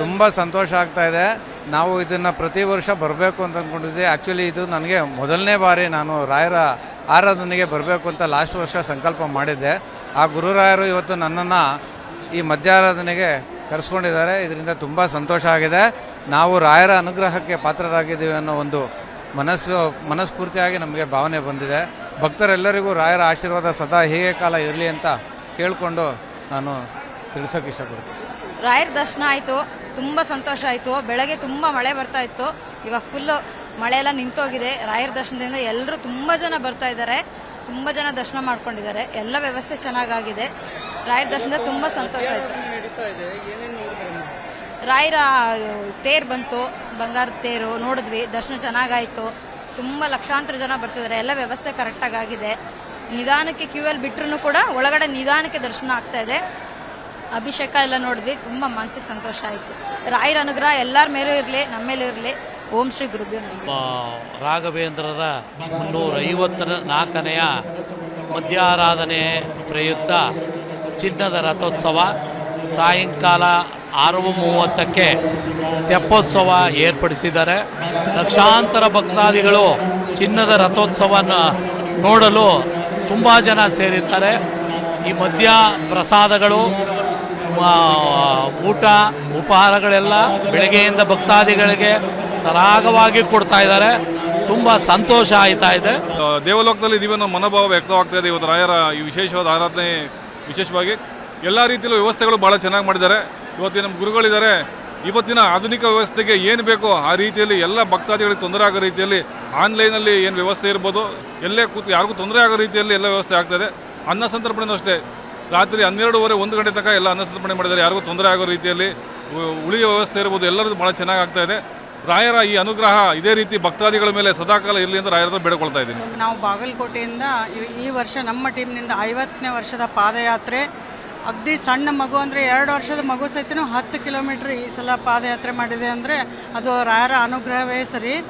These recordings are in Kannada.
ತುಂಬ ಸಂತೋಷ ಆಗ್ತಾ ಇದೆ. ನಾವು ಇದನ್ನು ಪ್ರತಿ ವರ್ಷ ಬರಬೇಕು ಅಂತ ಅಂದ್ಕೊಂಡಿದ್ದೆ ಆ್ಯಕ್ಚುಲಿ ಇದು ನನಗೆ ಮೊದಲನೇ ಬಾರಿ ನಾನು ರಾಯರ ಆರಾಧನೆಗೆ ಬರಬೇಕು ಅಂತ ಲಾಸ್ಟ್ ವರ್ಷ ಸಂಕಲ್ಪ ಮಾಡಿದ್ದೆ. ಆ ಗುರುರಾಯರು ಇವತ್ತು ನನ್ನನ್ನು ಈ ಮಧ್ಯಾರಾಧನೆಗೆ ಕರೆಸ್ಕೊಂಡಿದ್ದಾರೆ. ಇದರಿಂದ ತುಂಬ ಸಂತೋಷ ಆಗಿದೆ. ನಾವು ರಾಯರ ಅನುಗ್ರಹಕ್ಕೆ ಪಾತ್ರರಾಗಿದ್ದೀವಿ ಅನ್ನೋ ಒಂದು ಮನಸ್ಸು, ಮನಸ್ಫೂರ್ತಿಯಾಗಿ ನಮಗೆ ಭಾವನೆ ಬಂದಿದೆ. ಭಕ್ತರೆಲ್ಲರಿಗೂ ರಾಯರ ಆಶೀರ್ವಾದ ಸದಾ ಹೇಗೆ ಕಾಲ ಇರಲಿ ಅಂತ ಕೇಳಿಕೊಂಡು ನಾನು ತಿಳಿಸೋಕೆ ಇಷ್ಟಪಡ್ತೀನಿ. ರಾಯರ ದರ್ಶನ ಆಯಿತು. ತುಂಬ ಸಂತೋಷ ಆಯಿತು. ಬೆಳಗ್ಗೆ ತುಂಬ ಮಳೆ ಬರ್ತಾ ಇತ್ತು. ಇವಾಗ ಫುಲ್ಲು ಮಳೆ ಎಲ್ಲ ನಿಂತೋಗಿದೆ. ರಾಯರ ದರ್ಶನದಿಂದ ಎಲ್ಲರೂ ತುಂಬ ಜನ ಬರ್ತಾ ಇದ್ದಾರೆ. ತುಂಬ ಜನ ದರ್ಶನ ಮಾಡ್ಕೊಂಡಿದ್ದಾರೆ. ಎಲ್ಲ ವ್ಯವಸ್ಥೆ ಚೆನ್ನಾಗಾಗಿದೆ. ರಾಯರ ದರ್ಶನದ ತುಂಬ ಸಂತೋಷ ಆಯಿತು. ರಾಯರ ತೇರು ಬಂತು. ಬಂಗಾರದ ತೇರು ನೋಡಿದ್ವಿ. ದರ್ಶನ ಚೆನ್ನಾಗಾಯಿತು. ತುಂಬ ಲಕ್ಷಾಂತರ ಜನ ಬರ್ತಿದ್ದಾರೆ. ಎಲ್ಲ ವ್ಯವಸ್ಥೆ ಕರೆಕ್ಟಾಗಿ ಆಗಿದೆ. ನಿಧಾನಕ್ಕೆ ಕ್ಯೂ ಅಲ್ಲಿ ಬಿಟ್ರೂ ಕೂಡ ಒಳಗಡೆ ನಿಧಾನಕ್ಕೆ ದರ್ಶನ ಆಗ್ತಾ ಇದೆ. ಅಭಿಷೇಕ ಎಲ್ಲ ನೋಡಿದ್ವಿ, ತುಂಬ ಮನಸ್ಸಿಗೆ ಸಂತೋಷ ಆಯಿತು. ರಾಯರ ಅನುಗ್ರಹ ಎಲ್ಲರ ಮೇಲೂ ಇರಲಿ, ನಮ್ಮ ಮೇಲೂ ಇರಲಿ. ಓಂ ಶ್ರೀ ಗುರುಭ್ಯೋ ರಾಘವೇಂದ್ರರ ಮುನ್ನೂರ ಐವತ್ತರ ನಾಲ್ಕನೆಯ ಮಧ್ಯಾರಾಧನೆ ಪ್ರಯುಕ್ತ ಚಿನ್ನದ ರಥೋತ್ಸವ ಸಾಯಂಕಾಲ ಆರು ಮೂವತ್ತಕ್ಕೆ ತೆಪ್ಪೋತ್ಸವ ಏರ್ಪಡಿಸಿದ್ದಾರೆ. ಲಕ್ಷಾಂತರ ಭಕ್ತಾದಿಗಳು ಚಿನ್ನದ ರಥೋತ್ಸವನ ನೋಡಲು ತುಂಬ ಜನ ಸೇರಿದ್ದಾರೆ. ಈ ಮದ್ಯ ಪ್ರಸಾದಗಳು ಊಟ, ಉಪಹಾರಗಳೆಲ್ಲ ಬೆಳಗ್ಗೆಯಿಂದ ಭಕ್ತಾದಿಗಳಿಗೆ ಸರಾಗವಾಗಿ ಕೊಡ್ತಾ ಇದ್ದಾರೆ. ತುಂಬ ಸಂತೋಷ ಆಯ್ತಾ ಇದೆ. ದೇವಲೋಕದಲ್ಲಿ ಇದೀವಿ ಮನೋಭಾವ ವ್ಯಕ್ತವಾಗ್ತಾ ಇದೆ. ಇವತ್ತು ರಾಯರ ಈ ವಿಶೇಷವಾದ ಆರಾಧನೆ ವಿಶೇಷವಾಗಿ ಎಲ್ಲ ರೀತಿಯಲ್ಲೂ ವ್ಯವಸ್ಥೆಗಳು ಭಾಳ ಚೆನ್ನಾಗಿ ಮಾಡಿದ್ದಾರೆ. ಇವತ್ತಿನ ನಮ್ಮ ಗುರುಗಳಿದ್ದಾರೆ. ಇವತ್ತಿನ ಆಧುನಿಕ ವ್ಯವಸ್ಥೆಗೆ ಏನು ಬೇಕೋ ಆ ರೀತಿಯಲ್ಲಿ ಎಲ್ಲ ಭಕ್ತಾದಿಗಳಿಗೆ ತೊಂದರೆ ಆಗೋ ರೀತಿಯಲ್ಲಿ ಆನ್ಲೈನಲ್ಲಿ ಏನು ವ್ಯವಸ್ಥೆ ಇರ್ಬೋದು, ಎಲ್ಲೇ ಕೂತು ಯಾರಿಗೂ ತೊಂದರೆ ಆಗೋ ರೀತಿಯಲ್ಲಿ ಎಲ್ಲ ವ್ಯವಸ್ಥೆ ಆಗ್ತದೆ ಅನ್ನ ಸಂತರ್ಪಣೆನೂ ಅಷ್ಟೇ. ರಾತ್ರಿ ಹನ್ನೆರಡುವರೆ, ಒಂದು ಗಂಟೆ ತನಕ ಎಲ್ಲ ಅನ್ನ ಸಂತರ್ಪಣೆ ಮಾಡಿದ್ದಾರೆ. ಯಾರಿಗೂ ತೊಂದರೆ ಆಗೋ ರೀತಿಯಲ್ಲಿ ಉ- ಉಳಿಯ ವ್ಯವಸ್ಥೆ ಇರ್ಬೋದು, ಎಲ್ಲರದ್ದು ಭಾಳ ಚೆನ್ನಾಗಿ ಆಗ್ತಾ ಇದೆ. ರಾಯರ ಈ ಅನುಗ್ರಹ ಇದೇ ರೀತಿ ಭಕ್ತಾದಿಗಳ ಮೇಲೆ ಸದಾಕಾಲ ಇರಲಿ ಅಂತ ರಾಯರ ಬೇಡಿಕೊಳ್ತಾ ಇದ್ದೀನಿ. ನಾವು ಬಾಗಲಕೋಟೆಯಿಂದ ಈ- ವರ್ಷ ನಮ್ಮ ಟೀಮ್ನಿಂದ ಐವತ್ತನೇ ವರ್ಷದ ಪಾದಯಾತ್ರೆ. ಅಗ್ದಿ ಸಣ್ಣ ಮಗು ಅಂದರೆ ಎರಡು ವರ್ಷದ ಮಗು ಸಹಿತನೂ ಹತ್ತು ಕಿಲೋಮೀಟ್ರ್ ಈ ಸಲ ಪಾದಯಾತ್ರೆ ಮಾಡಿದೆ ಅಂದರೆ ಅದು ರಾಯರ ಅನುಗ್ರಹವೇ ಸರಿ.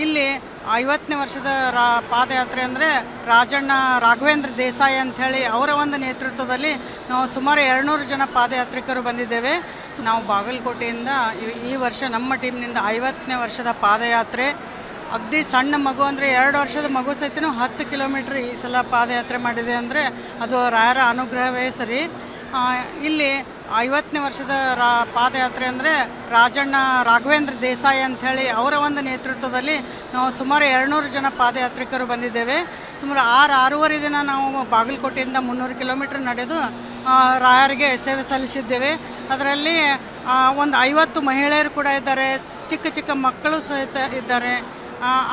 ಇಲ್ಲಿ ಐವತ್ತನೇ ವರ್ಷದ ರಾ, ಪಾದಯಾತ್ರೆ ಅಂದರೆ ರಾಜಣ್ಣ ರಾಘವೇಂದ್ರ ದೇಸಾಯಿ ಅಂಥೇಳಿ ಅವರ ಒಂದು ನೇತೃತ್ವದಲ್ಲಿ ನಾವು ಸುಮಾರು ಎರಡುನೂರು ಜನ ಪಾದಯಾತ್ರಿಕರು ಬಂದಿದ್ದೇವೆ. ನಾವು ಬಾಗಲಕೋಟೆಯಿಂದ ಈ- ವರ್ಷ ನಮ್ಮ ಟೀಮ್ನಿಂದ ಐವತ್ತನೇ ವರ್ಷದ ಪಾದಯಾತ್ರೆ. ಅಗದಿ ಸಣ್ಣ ಮಗು ಅಂದರೆ ಎರಡು ವರ್ಷದ ಮಗು ಸಹಿತನೂ ಹತ್ತು ಕಿಲೋಮೀಟ್ರ್ ಈ ಸಲ ಪಾದಯಾತ್ರೆ ಮಾಡಿದೆ ಅಂದರೆ ಅದು ರಾಯರ ಅನುಗ್ರಹವೇ ಸರಿ. ಇಲ್ಲಿ ಐವತ್ತನೇ ವರ್ಷದ ರಾ ಪಾದಯಾತ್ರೆ ಅಂದರೆ ರಾಜಣ್ಣ ರಾಘವೇಂದ್ರ ದೇಸಾಯಿ ಅಂಥೇಳಿ ಅವರ ಒಂದು ನೇತೃತ್ವದಲ್ಲಿ ನಾವು ಸುಮಾರು ಎರಡುನೂರು ಜನ ಪಾದಯಾತ್ರಿಕರು ಬಂದಿದ್ದೇವೆ. ಸುಮಾರು ಆರು ಆರೂವರೆ ದಿನ ನಾವು ಬಾಗಲಕೋಟೆಯಿಂದ ಮುನ್ನೂರು ಕಿಲೋಮೀಟ್ರ್ ನಡೆದು ರಾಯರಿಗೆ ಸೇವೆ ಸಲ್ಲಿಸಿದ್ದೇವೆ. ಅದರಲ್ಲಿ ಒಂದು ಐವತ್ತು ಮಹಿಳೆಯರು ಕೂಡ ಇದ್ದಾರೆ, ಚಿಕ್ಕ ಚಿಕ್ಕ ಮಕ್ಕಳು ಸಹಿತ ಇದ್ದಾರೆ.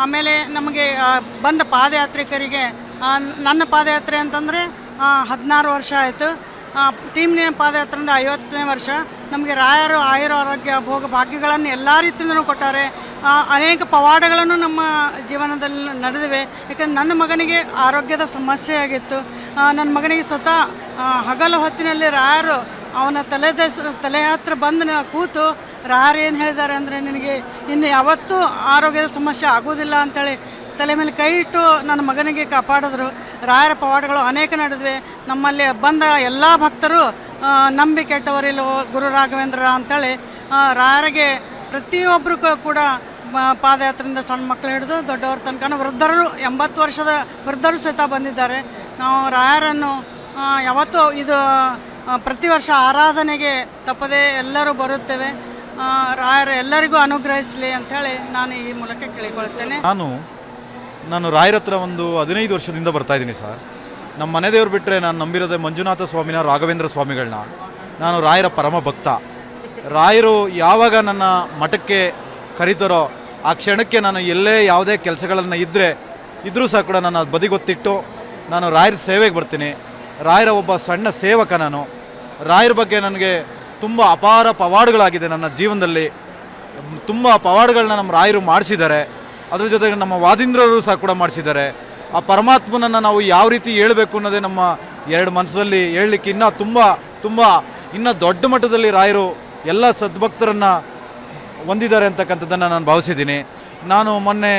ಆಮೇಲೆ ನಮಗೆ ಬಂದ ಪಾದಯಾತ್ರಿಕರಿಗೆ ನನ್ನ ಪಾದಯಾತ್ರೆ ಅಂತಂದರೆ ಹದಿನಾರು ವರ್ಷ ಆಯಿತು. ಟೀಮ್ನ ಪಾದಯಾತ್ರೆಯಿಂದ ಐವತ್ತನೇ ವರ್ಷ. ನಮಗೆ ರಾಯರು, ಆಯುರ ಆರೋಗ್ಯ, ಭೋಗ ಭಾಗ್ಯಗಳನ್ನು ಎಲ್ಲ ರೀತಿಯಿಂದಲೂ ಕೊಟ್ಟಾರೆ. ಅನೇಕ ಪವಾಡಗಳನ್ನು ನಮ್ಮ ಜೀವನದಲ್ಲಿ ನಡೆದಿವೆ. ಯಾಕಂದರೆ ನನ್ನ ಮಗನಿಗೆ ಆರೋಗ್ಯದ ಸಮಸ್ಯೆ ಆಗಿತ್ತು. ನನ್ನ ಮಗನಿಗೆ ಸ್ವತಃ ಹಗಲು ಹೊತ್ತಿನಲ್ಲಿ ರಾಯರು ಅವನ ತಲೆ ತಲೆ ಹತ್ರ ಬಂದು ಕೂತು ರಾಯರು ಏನು ಹೇಳಿದ್ದಾರೆ ಅಂದರೆ, ನಿನಗೆ ಇನ್ನು ಯಾವತ್ತೂ ಆರೋಗ್ಯದ ಸಮಸ್ಯೆ ಆಗೋದಿಲ್ಲ ಅಂತೇಳಿ ತಲೆ ಮೇಲೆ ಕೈ ಇಟ್ಟು ನನ್ನ ಮಗನಿಗೆ ಕಾಪಾಡಿದ್ರು. ರಾಯರ ಪವಾಡಗಳು ಅನೇಕ ನಡೆದಿವೆ. ನಮ್ಮಲ್ಲಿ ಬಂದ ಎಲ್ಲ ಭಕ್ತರು ಆ, ನಂಬಿ ಕೆಟ್ಟವರಿಲ್ಲೋ ಗುರು ರಾಘವೇಂದ್ರ ಅಂಥೇಳಿ ರಾಯರಿಗೆ ಪ್ರತಿಯೊಬ್ಬರು ಕೂಡ ಪಾದಯಾತ್ರೆಯಿಂದ ಸಣ್ಣ ಮಕ್ಕಳು ಹಿಡಿದು ದೊಡ್ಡವರ ತನಕ ವೃದ್ಧರು ಎಂಬತ್ತು ವರ್ಷದ ವೃದ್ಧರು ಸಹಿತ ಬಂದಿದ್ದಾರೆ. ನಾವು ರಾಯರನ್ನು ಯಾವತ್ತೂ ಇದು ಪ್ರತಿ ವರ್ಷ ಆರಾಧನೆಗೆ ತಪ್ಪದೇ ಎಲ್ಲರೂ ಬರುತ್ತೇವೆ. ರಾಯರು ರಾಯರ ಎಲ್ಲರಿಗೂ ಅನುಗ್ರಹಿಸಲಿ ಅಂಥೇಳಿ ನಾನು ಈ ಮೂಲಕ ಕೇಳಿಕೊಳ್ತೇನೆ. ನಾನು ನಾನು ರಾಯರ ಹತ್ರ ಒಂದು ಹದಿನೈದು ವರ್ಷದಿಂದ ಬರ್ತಾ ಇದ್ದೀನಿ ಸರ್. ನಮ್ಮ ಮನೆ ದೇವ್ರು ಬಿಟ್ಟರೆ ನಾನು ನಂಬಿರೋದೇ ಮಂಜುನಾಥ ಸ್ವಾಮಿನ, ರಾಘವೇಂದ್ರ ಸ್ವಾಮಿಗಳನ್ನ ನಾನು ರಾಯರ ಪರಮ ಭಕ್ತ. ರಾಯರು ಯಾವಾಗ ನನ್ನ ಮಠಕ್ಕೆ ಕರೀತಾರೋ ಆ ಕ್ಷಣಕ್ಕೆ ನಾನು ಎಲ್ಲೇ ಯಾವುದೇ ಕೆಲಸಗಳನ್ನು ಇದ್ದರೆ ಇದ್ದರೂ ಸಹ ಕೂಡ ನಾನು ಅದು ಬದಿಗೊತ್ತಿಟ್ಟು ನಾನು ರಾಯರ ಸೇವೆಗೆ ಬರ್ತೀನಿ. ರಾಯರ ಒಬ್ಬ ಸಣ್ಣ ಸೇವಕ ನಾನು. ರಾಯರ ಬಗ್ಗೆ ನನಗೆ ತುಂಬ ಅಪಾರ ಪವಾಡುಗಳಾಗಿದೆ ನನ್ನ ಜೀವನದಲ್ಲಿ. ತುಂಬ ಪವಾಡುಗಳನ್ನ ನಮ್ಮ ರಾಯರು ಮಾಡಿಸಿದ್ದಾರೆ. ಅದ್ರ ಜೊತೆಗೆ ನಮ್ಮ ವಾದಿಂದ್ರರು ಸಹ ಕೂಡ ಮಾಡಿಸಿದ್ದಾರೆ. ಆ ಪರಮಾತ್ಮನನ್ನು ನಾವು ಯಾವ ರೀತಿ ಹೇಳಬೇಕು ಅನ್ನೋದೇ ನಮ್ಮ ಎರಡು ಮನಸ್ಸಲ್ಲಿ ಹೇಳಲಿಕ್ಕೆ ಇನ್ನೂ ತುಂಬ ತುಂಬ, ಇನ್ನೂ ದೊಡ್ಡ ಮಟ್ಟದಲ್ಲಿ ರಾಯರು ಎಲ್ಲ ಸದ್ಭಕ್ತರನ್ನು ಹೊಂದಿದ್ದಾರೆ ಅಂತಕ್ಕಂಥದ್ದನ್ನು ನಾನು ಭಾವಿಸಿದ್ದೀನಿ. ನಾನು ಮೊನ್ನೆ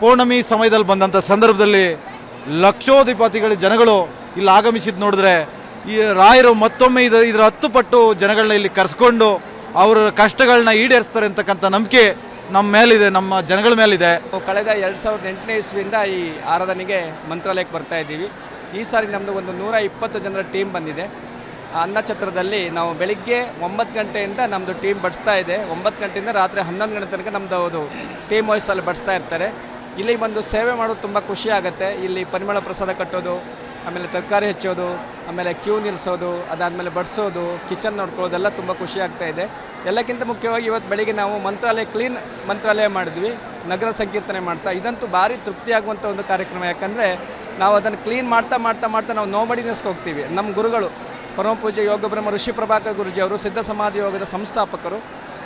ಪೌರ್ಣಮಿ ಸಮಯದಲ್ಲಿ ಬಂದಂಥ ಸಂದರ್ಭದಲ್ಲಿ ಲಕ್ಷೋಧಿಪತಿಗಳ ಜನಗಳು ಇಲ್ಲಿ ಆಗಮಿಸಿದ್ದು ನೋಡಿದ್ರೆ ಈ ರಾಯರು ಮತ್ತೊಮ್ಮೆ ಇದರ ಇದರ ಹತ್ತು ಪಟ್ಟು ಜನಗಳನ್ನ ಇಲ್ಲಿ ಕರೆಸ್ಕೊಂಡು ಅವರ ಕಷ್ಟಗಳನ್ನ ಈಡೇರಿಸ್ತಾರೆ ಅಂತಕ್ಕಂಥ ನಂಬಿಕೆ ನಮ್ಮ ಮೇಲಿದೆ, ನಮ್ಮ ಜನಗಳ ಮೇಲಿದೆ. ಕಳೆದ ಎರಡು ಸಾವಿರದ ಎಂಟನೇ ಇಸ್ವಿಯಿಂದ ಈ ಆರಾಧನೆಗೆ ಮಂತ್ರಾಲಯಕ್ಕೆ ಬರ್ತಾ ಇದ್ದೀವಿ. ಈ ಸಾರಿ ನಮ್ಮದು ಒಂದು ನೂರ ಇಪ್ಪತ್ತು ಜನರ ಟೀಮ್ ಬಂದಿದೆ. ಆ ಅನ್ನಛತ್ರದಲ್ಲಿ ನಾವು ಬೆಳಿಗ್ಗೆ ಒಂಬತ್ತು ಗಂಟೆಯಿಂದ ನಮ್ಮದು ಟೀಮ್ ಬಡಿಸ್ತಾ ಇದೆ. ಒಂಬತ್ತು ಗಂಟೆಯಿಂದ ರಾತ್ರಿ ಹನ್ನೊಂದು ಗಂಟೆ ತನಕ ನಮ್ಮದು ಅದು ಟೀಮ್ ವಾಯ್ಸಲ್ಲಿ ಬಡಿಸ್ತಾ ಇರ್ತಾರೆ. ಇಲ್ಲಿ ಬಂದು ಸೇವೆ ಮಾಡೋದು ತುಂಬ ಖುಷಿ ಆಗುತ್ತೆ. ಇಲ್ಲಿ ಪರಿಮಳ ಪ್ರಸಾದ ಕಟ್ಟೋದು ಆಮೇಲೆ ತರಕಾರಿ ಹೆಚ್ಚೋದು, ಆಮೇಲೆ ಕ್ಯೂ ನಿಲ್ಲಿಸೋದು, ಅದಾದಮೇಲೆ ಬಡಿಸೋದು, ಕಿಚನ್ ನೋಡ್ಕೊಳ್ಳೋದೆಲ್ಲ ತುಂಬ ಖುಷಿ ಆಗ್ತಾ ಇದೆ. ಎಲ್ಲಕ್ಕಿಂತ ಮುಖ್ಯವಾಗಿ ಇವತ್ತು ಬೆಳಿಗ್ಗೆ ನಾವು ಮಂತ್ರಾಲಯ ಕ್ಲೀನ್ ಮಂತ್ರಾಲಯ ಮಾಡಿದ್ವಿ. ನಗರ ಸಂಕೀರ್ತನೆ ಮಾಡ್ತಾ. ಇದಂತೂ ಭಾರಿ ತೃಪ್ತಿಯಾಗುವಂಥ ಒಂದು ಕಾರ್ಯಕ್ರಮ. ಯಾಕಂದರೆ ನಾವು ಅದನ್ನು ಕ್ಲೀನ್ ಮಾಡ್ತಾ ಮಾಡ್ತಾ ಮಾಡ್ತಾ ನಾವು ನೋಬಡಿನೆಸ್ಗೆ ಹೋಗ್ತೀವಿ. ನಮ್ಮ ಗುರುಗಳು ಪರಮ ಯೋಗಬ್ರಹ್ಮ ಯೋಗ ಬ್ರಹ್ಮ ಋಷಿ ಪ್ರಭಾಕರ್ ಗುರುಜಿ ಅವರು ಸಿದ್ಧ ಸಮಾಧಿ ಯೋಗದ ಸಂಸ್ಥಾಪಕರು,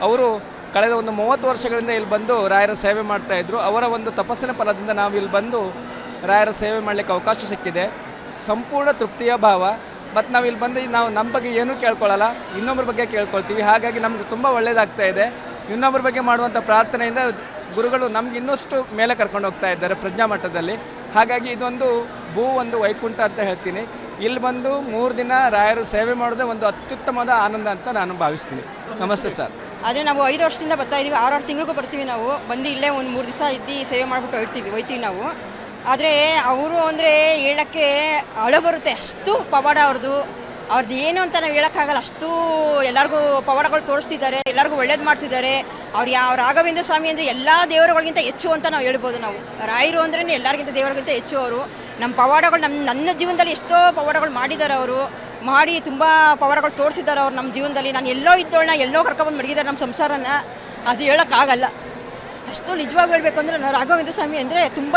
ಅವರು ಕಳೆದ ಒಂದು ಮೂವತ್ತು ವರ್ಷಗಳಿಂದ ಇಲ್ಲಿ ಬಂದು ರಾಯರ ಸೇವೆ ಮಾಡ್ತಾಯಿದ್ರು ಅವರ ಒಂದು ತಪಸ್ಸಿನ ಫಲದಿಂದ ನಾವು ಇಲ್ಲಿ ಬಂದು ರಾಯರ ಸೇವೆ ಮಾಡಲಿಕ್ಕೆ ಅವಕಾಶ ಸಿಕ್ಕಿದೆ. ಸಂಪೂರ್ಣ ತೃಪ್ತಿಯ ಭಾವ. ಮತ್ತು ನಾವು ಇಲ್ಲಿ ಬಂದು ನಾವು ನಮ್ಮ ಬಗ್ಗೆ ಏನೂ ಕೇಳ್ಕೊಳ್ಳಲ್ಲ ಇನ್ನೊಬ್ಬರ ಬಗ್ಗೆ ಕೇಳ್ಕೊಳ್ತೀವಿ. ಹಾಗಾಗಿ ನಮ್ಗೆ ತುಂಬ ಒಳ್ಳೆಯದಾಗ್ತಾ ಇದೆ. ಇನ್ನೊಬ್ಬರ ಬಗ್ಗೆ ಮಾಡುವಂಥ ಪ್ರಾರ್ಥನೆಯಿಂದ ಗುರುಗಳು ನಮ್ಗೆ ಇನ್ನಷ್ಟು ಮೇಲೆ ಕರ್ಕೊಂಡು ಹೋಗ್ತಾ ಇದ್ದಾರೆ ಪ್ರಜ್ಞಾ ಮಟ್ಟದಲ್ಲಿ ಹಾಗಾಗಿ ಇದೊಂದು ಭೂ ಒಂದು ವೈಕುಂಠ ಅಂತ ಹೇಳ್ತೀನಿ. ಇಲ್ಲಿ ಬಂದು ಮೂರು ದಿನ ರಾಯರು ಸೇವೆ ಮಾಡೋದೇ ಒಂದು ಅತ್ಯುತ್ತಮವಾದ ಆನಂದ ಅಂತ ನಾನು ಭಾವಿಸ್ತೀನಿ. ನಮಸ್ತೆ ಸರ್. ಆದರೆ ನಾವು ಐದು ವರ್ಷದಿಂದ ಬರ್ತಾ ಇದ್ದೀವಿ ಆರು ಆರು ತಿಂಗಳಿಗೂ ಬರ್ತೀವಿ ನಾವು. ಬಂದು ಇಲ್ಲೇ ಒಂದು ಮೂರು ದಿವಸ ಇದ್ದು ಸೇವೆ ಮಾಡಿಬಿಟ್ಟು ಹೋಗ್ತೀವಿ ಹೋಯ್ತೀವಿ ನಾವು. ಆದರೆ ಅವರು ಅಂದರೆ ಹೇಳೋಕ್ಕೆ ಅಳು ಬರುತ್ತೆ. ಅಷ್ಟು ಪವಾಡ ಅವ್ರದ್ದು ಅವ್ರದ್ದು ಏನು ಅಂತ ನಾವು ಹೇಳೋಕ್ಕಾಗಲ್ಲ. ಅಷ್ಟು ಎಲ್ಲರಿಗೂ ಪವಾಡಗಳು ತೋರಿಸ್ತಿದ್ದಾರೆ. ಎಲ್ಲರಿಗೂ ಒಳ್ಳೇದು ಮಾಡ್ತಿದ್ದಾರೆ. ಅವ್ರು ಯಾವ ರಾಘವೇಂದ್ರ ಸ್ವಾಮಿ ಅಂದರೆ ಎಲ್ಲ ದೇವರುಗಳಿಗಿಂತ ಹೆಚ್ಚು ಅಂತ ನಾವು ಹೇಳ್ಬೋದು ನಾವು. ರಾಯರು ಅಂದ್ರೆ ಎಲ್ಲರಿಗಿಂತ ದೇವರಿಗಿಂತ ಹೆಚ್ಚು ಅವರು. ನಮ್ಮ ಪವಾಡಗಳು ನಮ್ಮ ನನ್ನ ಜೀವನದಲ್ಲಿ ಎಷ್ಟೋ ಪವಾಡಗಳು ಮಾಡಿದ್ದಾರೆ ಅವರು. ಮಾಡಿ ತುಂಬ ಪವಾಡಗಳು ತೋರಿಸಿದ್ದಾರೆ ಅವ್ರು ನಮ್ಮ ಜೀವನದಲ್ಲಿ. ನಾನು ಎಲ್ಲೋ ಇದ್ದೋಳನ್ನ ಎಲ್ಲೋ ಕರ್ಕೊಬಂದು ಮಡಗಿದ್ದಾರೆ ನಮ್ಮ ಸಂಸಾರನ. ಅದು ಹೇಳೋಕ್ಕಾಗಲ್ಲ. ಅಷ್ಟು ನಿಜವಾಗಿ ಹೇಳಬೇಕು ಅಂದ್ರೆ ರಾಘವೇಂದ್ರ ಸ್ವಾಮಿ ಅಂದರೆ ತುಂಬ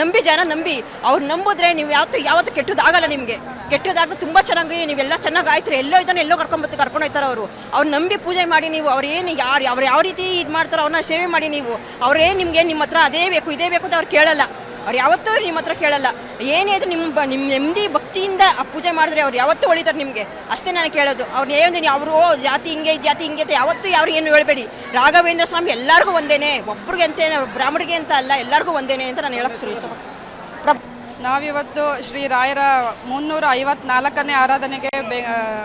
ನಂಬಿ ಜನ ನಂಬಿ. ಅವ್ರು ನಂಬಿದ್ರೆ ನೀವು ಯಾವತ್ತೂ ಯಾವತ್ತೂ ಕೆಟ್ಟದಾಗಲ್ಲ ನಿಮಗೆ. ಕೆಟ್ಟದಾಗ ತುಂಬ ಚೆನ್ನಾಗಿ ನೀವೆಲ್ಲ ಚೆನ್ನಾಗಿ ಆಯ್ತು ಎಲ್ಲೋ ಇದನ್ನು ಎಲ್ಲೋ ಕರ್ಕೊಂಬತ್ತು ಕರ್ಕೊಂಡು ಹೋಗ್ತಾರೆ ಅವರು. ಅವ್ರು ನಂಬಿ ಪೂಜೆ ಮಾಡಿ ನೀವು, ಅವ್ರು ಏನು ಯಾರು ಅವ್ರು ಯಾವ ರೀತಿ ಇದು ಮಾಡ್ತಾರೋ ಅವ್ರನ್ನ ಸೇವೆ ಮಾಡಿ ನೀವು. ಅವ್ರೇನು ನಿಮಗೆ ನಿಮ್ಮ ಹತ್ರ ಅದೇ ಬೇಕು, ಇದೇ ಬೇಕು ಅಂತ ಅವ್ರು ಕೇಳಲ್ಲ. ಅವ್ರು ಯಾವತ್ತೂ ನಿಮ್ಮ ಹತ್ರ ಕೇಳಲ್ಲ. ಏನೇ ಇದು ನಿಮ್ಮ ನಿಮ್ಮ ನೆಮ್ಮದಿ ಭಕ್ತಿಯಿಂದ ಆ ಪೂಜೆ ಮಾಡಿದ್ರೆ ಅವ್ರು ಯಾವತ್ತೂ ಹೊಳಿತಾರೆ ನಿಮಗೆ. ಅಷ್ಟೇ ನಾನು ಕೇಳೋದು. ಅವ್ರು ಏನು ಅವರು ಜಾತಿ ಹಿಂಗೆ ಜಾತಿ ಹಿಂಗೆ ಅಂತ ಯಾವತ್ತೂ ಯಾರು ಏನು ಹೇಳಬೇಡಿ. ರಾಘವೇಂದ್ರ ಸ್ವಾಮಿ ಎಲ್ಲರಿಗೂ ಒಂದೇನೆ. ಒಬ್ರಿಗೆ ಅಂತೇನೆ ಅವ್ರು ಬ್ರಾಹ್ಮಣರಿಗೆ ಅಂತ ಅಲ್ಲ, ಎಲ್ಲರಿಗೂ ಒಂದೇನೆ ಅಂತ ನಾನು ಹೇಳಕ್ಕೆ ಶುರು ಪ್ರ ನಾವಿವತ್ತು ಶ್ರೀ ರಾಯರ ಮುನ್ನೂರ ಐವತ್ನಾಲ್ಕನೇ ಆರಾಧನೆಗೆ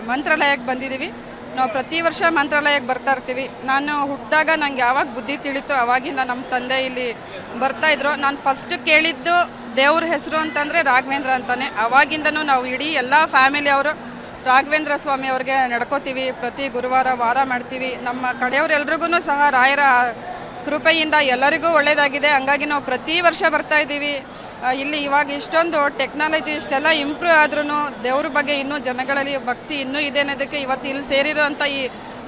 ಮಂತ್ರಾಲಯಕ್ಕೆ ಬಂದಿದ್ದೀವಿ. ನಾವು ಪ್ರತಿ ವರ್ಷ ಮಂತ್ರಾಲಯಕ್ಕೆ ಬರ್ತಾ ಇರ್ತೀವಿ. ನಾನು ಹುಟ್ಟಿದಾಗ ನಂಗೆ ಯಾವಾಗ ಬುದ್ಧಿ ತಿಳಿತು ಅವಾಗಿಂದ ನಮ್ಮ ತಂದೆ ಇಲ್ಲಿ ಬರ್ತಾ ಇದ್ರು. ನಾನು ಫಸ್ಟ್ ಕೇಳಿದ್ದು ದೇವ್ರ ಹೆಸರು ಅಂತಂದರೆ ರಾಘವೇಂದ್ರ ಅಂತಾನೆ. ಅವಾಗಿಂದನೂ ನಾವು ಇಡೀ ಎಲ್ಲ ಫ್ಯಾಮಿಲಿಯವರು ರಾಘವೇಂದ್ರ ಸ್ವಾಮಿ ಅವ್ರಿಗೆ ನಡ್ಕೋತೀವಿ. ಪ್ರತಿ ಗುರುವಾರ ವಾರ ಮಾಡ್ತೀವಿ. ನಮ್ಮ ಕಡೆಯವರೆಲ್ರಿಗೂ ಸಹ ರಾಯರ ಕೃಪೆಯಿಂದ ಎಲ್ಲರಿಗೂ ಒಳ್ಳೆಯದಾಗಿದೆ ಹಂಗಾಗಿ ನಾವು ಪ್ರತಿ ವರ್ಷ ಬರ್ತಾ ಇದ್ದೀವಿ. ಇಲ್ಲಿ ಇವಾಗ ಇಷ್ಟೊಂದು ಟೆಕ್ನಾಲಜಿ ಇಷ್ಟೆಲ್ಲ ಇಂಪ್ರೂವ್ ಆದ್ರೂ ದೇವ್ರ ಬಗ್ಗೆ ಇನ್ನೂ ಜನಗಳಲ್ಲಿ ಭಕ್ತಿ ಇನ್ನೂ ಇದೆ ಅನ್ನೋದಕ್ಕೆ ಇವತ್ತು ಇಲ್ಲಿ ಸೇರಿರುವಂಥ ಈ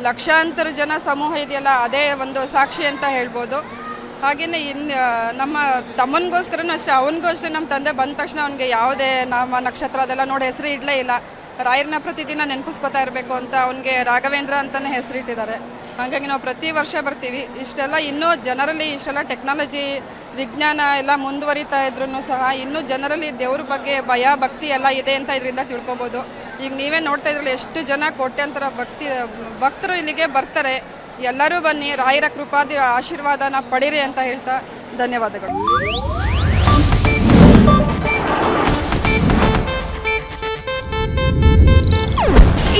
ಲಕ್ಷಾಂತರ ಜನ ಸಮೂಹ ಇದೆಯಲ್ಲ, ಅದೇ ಒಂದು ಸಾಕ್ಷಿ ಅಂತ ಹೇಳ್ಬೋದು. ಹಾಗೆಯೇ ಇನ್ನು ನಮ್ಮ ತಮ್ಮನಿಗೋಸ್ಕರನೂ ಅಷ್ಟೇ ಅವನಿಗೂ ಅಷ್ಟೇ ನಮ್ಮ ತಂದೆ ಬಂದ ತಕ್ಷಣ ಅವನಿಗೆ ಯಾವುದೇ ನಾಮ, ನಕ್ಷತ್ರ ಅದೆಲ್ಲ ನೋಡಿ ಹೆಸರು ಇಡಲೇ ಇಲ್ಲ. ರಾಯರನ್ನ ಪ್ರತಿದಿನ ನೆನಪಿಸ್ಕೋತಾ ಇರಬೇಕು ಅಂತ ಅವನಿಗೆ ರಾಘವೇಂದ್ರ ಅಂತಲೇ ಹೆಸರಿಟ್ಟಿದ್ದಾರೆ. ಹಾಗಾಗಿ ನಾವು ಪ್ರತಿ ವರ್ಷ ಬರ್ತೀವಿ. ಇಷ್ಟೆಲ್ಲ ಇನ್ನೂ ಜನರಲ್ಲಿ ಇಷ್ಟೆಲ್ಲ ಟೆಕ್ನಾಲಜಿ ವಿಜ್ಞಾನ ಎಲ್ಲ ಮುಂದುವರಿತಾ ಇದ್ರೂ ಸಹ ಇನ್ನೂ ಜನರಲ್ಲಿ ದೇವ್ರ ಬಗ್ಗೆ ಭಯ, ಭಕ್ತಿ ಎಲ್ಲ ಇದೆ ಅಂತ ಇದರಿಂದ ತಿಳ್ಕೊಬೋದು. ಈಗ ನೀವೇ ನೋಡ್ತಾ ಇದ್ರಲ್ಲಿ ಎಷ್ಟು ಜನ ಕೋಟ್ಯಾಂತರ ಭಕ್ತಿ, ಭಕ್ತರು ಇಲ್ಲಿಗೆ ಬರ್ತಾರೆ. ಎಲ್ಲರೂ ಬನ್ನಿ, ರಾಯರ ಕೃಪಾದಿ ಆಶೀರ್ವಾದನ ಪಡೀರಿ ಅಂತ ಹೇಳ್ತಾ ಧನ್ಯವಾದಗಳು.